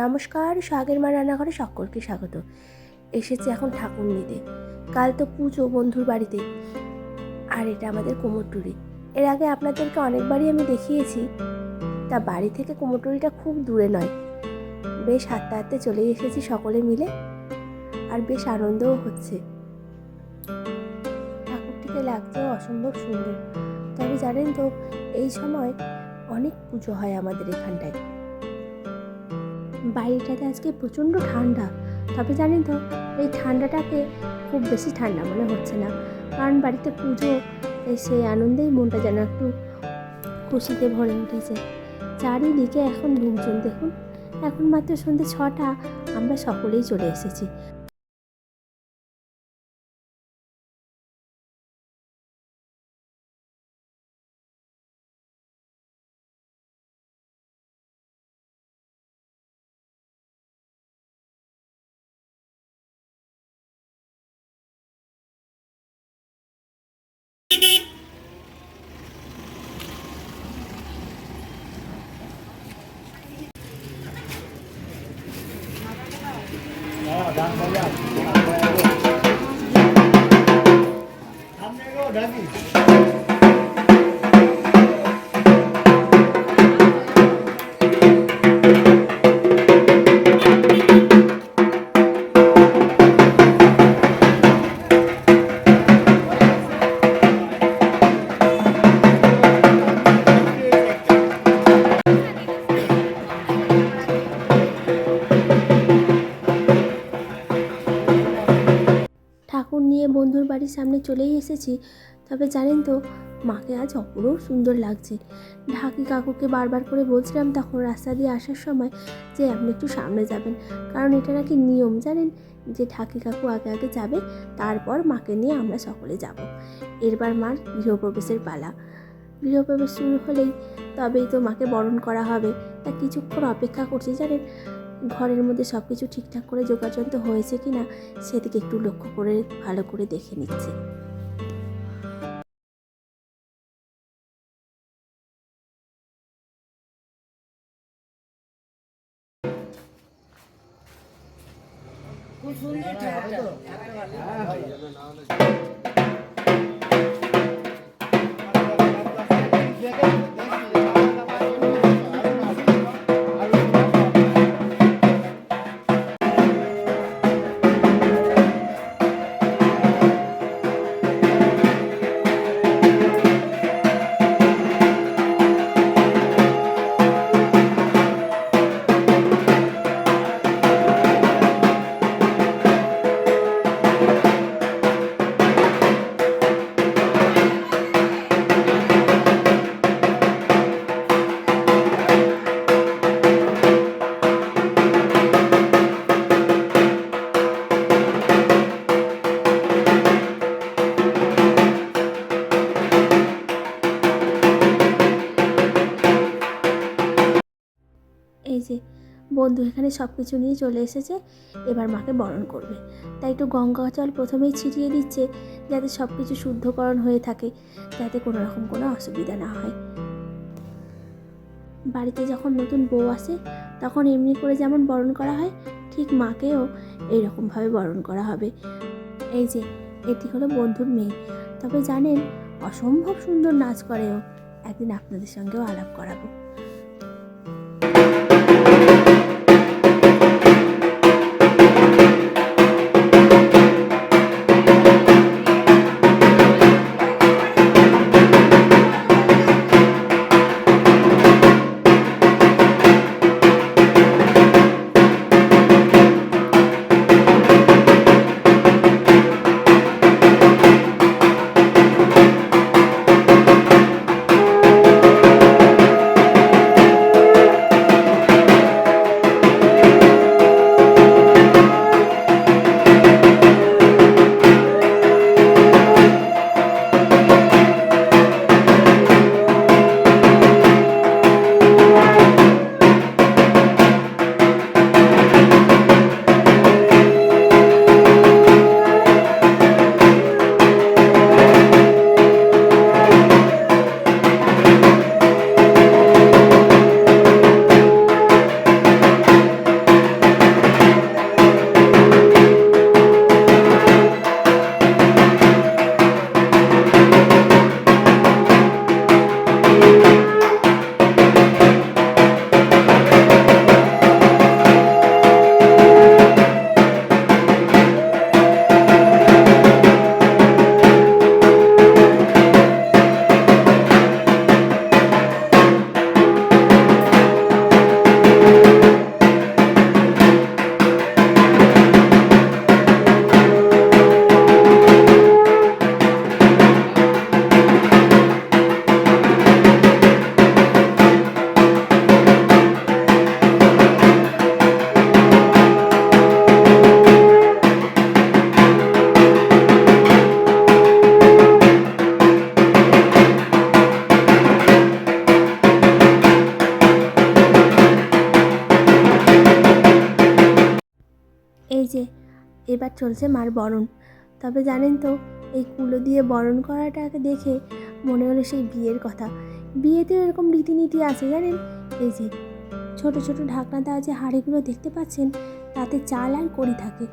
নমস্কার শাকের মা রান্নাঘরে সকলকে স্বাগত। এসেছে এখন ঠাকুর নিতে। কাল তো পুজো বন্ধুর বাড়িতে। আর এটা আমাদের কুমোরটুলি। এর আগে আপনাদেরকে অনেকবারই আমি দেখিয়েছি, তা বাড়ি থেকে কুমোরটুলিটা খুব দূরে নয়। বেশ হাঁটতে হাঁটতে চলে এসেছি সকলে মিলে। আর বেশ আনন্দও হচ্ছে। ঠাকুরটিকে লাগছেও অসম্ভব সুন্দর। তবে জানেন তো, এই সময় অনেক পুজো হয় আমাদের এখানটায়। বাইরেটাতে আজকে প্রচণ্ড ঠান্ডা। তবে জানেন তো, এই ঠান্ডাটাকে খুব বেশি ঠান্ডা মনে হচ্ছে না। কারণ বাড়িতে পুজো সেই আনন্দেই মনটা যেন একটু খুশিতে ভরে উঠেছে। চারিদিকে এখন লোকজন দেখুন, এখন মাত্র সন্ধ্যে ছটা, আমরা সকলেই চলে এসেছি। বাড়ির সামনে চলেই এসেছি। তবে জানেন তো, মাকে আজ অপূর্ব সুন্দর লাগছে। ঢাকি কাকুকে বারবার করে বলছিলাম তখন রাস্তা দিয়ে আসার সময় যে আপনি একটু সামনে যাবেন। কারণ এটা নাকি নিয়ম, জানেন? যে ঢাকি কাকু আগে আগে যাবে, তারপর মাকে নিয়ে আমরা সকলে যাব। এরবার মার গৃহপ্রবেশের পালা। গৃহপ্রবেশ শুরু হলেই তবেই তো মাকে বরণ করা হবে। তা কিছুক্ষণ অপেক্ষা করছি, জানেন? ঘরের মধ্যে সব কিছু ঠিকঠাক করে যোগাযন্ত্র হয়েছে কি না সেদিকে একটু লক্ষ্য করে, ভালো করে দেখে নিচ্ছি। বন্ধু এখানে সব কিছু নিয়ে চলে এসেছে, এবার মাকে বরণ করবে। তাই একটু গঙ্গা জল প্রথমেই ছিটিয়ে দিচ্ছে যাতে সব কিছু শুদ্ধকরণ হয়ে থাকে, যাতে কোনো রকম কোনো অসুবিধা না হয়। বাড়িতে যখন নতুন বউ আসে, তখন এমনি করে যেমন বরণ করা হয়, ঠিক মাকেও এইরকমভাবে বরণ করা হবে। এই যে, এটি হলো বন্ধুর মেয়ে। তবে জানেন, অসম্ভব সুন্দর নাচ করেও একদিন আপনাদের সঙ্গেও আলাপ করাবো। এবার চলছে মার বরণ। তবে জানেন তো, এই কুলো দিয়ে বরণ করাটাকে দেখে মনে হলো সেই বিয়ের কথা। বিয়েতেও এরকম রীতিনীতি আছে জানেন? এই যে, ছোট ছোট ঢাকনা দেওয়া যে হাঁড়িগুলো দেখতে পাচ্ছেন, তাতে চাল আর কড়ি থাকে।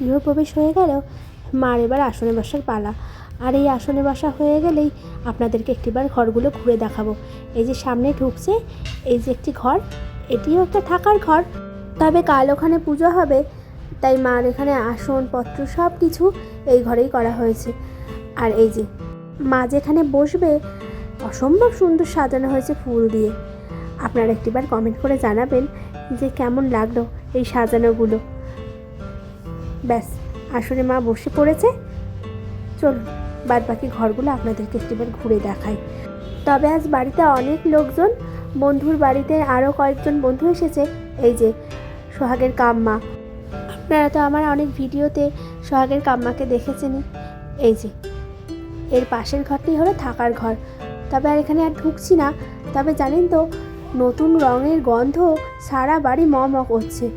গৃহপ্রবেশ হয়ে গেল, মার এবার আসনে বসার পালা। আর এই আসনে বসা হয়ে গেলেই আপনাদেরকে একটিবার ঘরগুলো ঘুরে দেখাবো। এই যে সামনে ঢুকছে, এই যে একটি ঘর, এটিও একটা থাকার ঘর। তবে কাল ওখানে পুজো হবে, তাই মার এখানে আসনপত্র সব কিছু এই ঘরেই করা হয়েছে। আর এই যে, মা যেখানে বসবে, অসম্ভব সুন্দর সাজানো হয়েছে ফুল দিয়ে। আপনারা একটিবার কমেন্ট করে জানাবেন যে কেমন লাগল এই সাজানোগুলো। ব্যাস, আসলে মা বসে পড়েছে। চলুন বাদ বাকি ঘরগুলো আপনাদেরকে একটিবার ঘুরে দেখাই। তবে আজ বাড়িতে অনেক লোকজন, বন্ধুর বাড়িতে আরও কয়েকজন বন্ধু এসেছে। এই যে, সোহাগের কাম্মা। আপনারা তো আমার অনেক ভিডিওতে সোহাগের কাম্মাকে দেখেছেনই। এই যে, এর পাশের ঘরটি হলো থাকার ঘর। তবে আর এখানে আর ঢুকছি না। তবে জানেন তো, নতুন রঙের গন্ধ সারা বাড়ি ম করছে।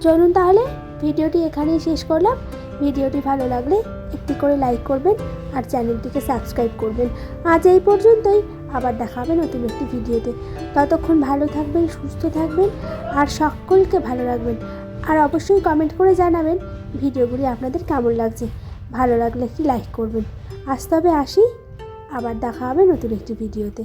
চলুন তাহলে। ভিডিওটি এখানেই শেষ করলাম। ভিডিওটি ভালো লাগলে একটি করে লাইক করবেন আর চ্যানেলটিকে সাবস্ক্রাইব করবেন। আজ এই পর্যন্তই। আবার দেখা হবে নতুন একটি ভিডিওতে। ততক্ষণ ভালো থাকবেন, সুস্থ থাকবেন আর সকলকে ভালো রাখবেন। আর অবশ্যই কমেন্ট করে জানাবেন ভিডিওগুলি আপনাদের কেমন লাগছে। ভালো লাগলে একটি লাইক করবেন। আজ তবে আসি। আবার দেখা হবে নতুন একটি ভিডিওতে।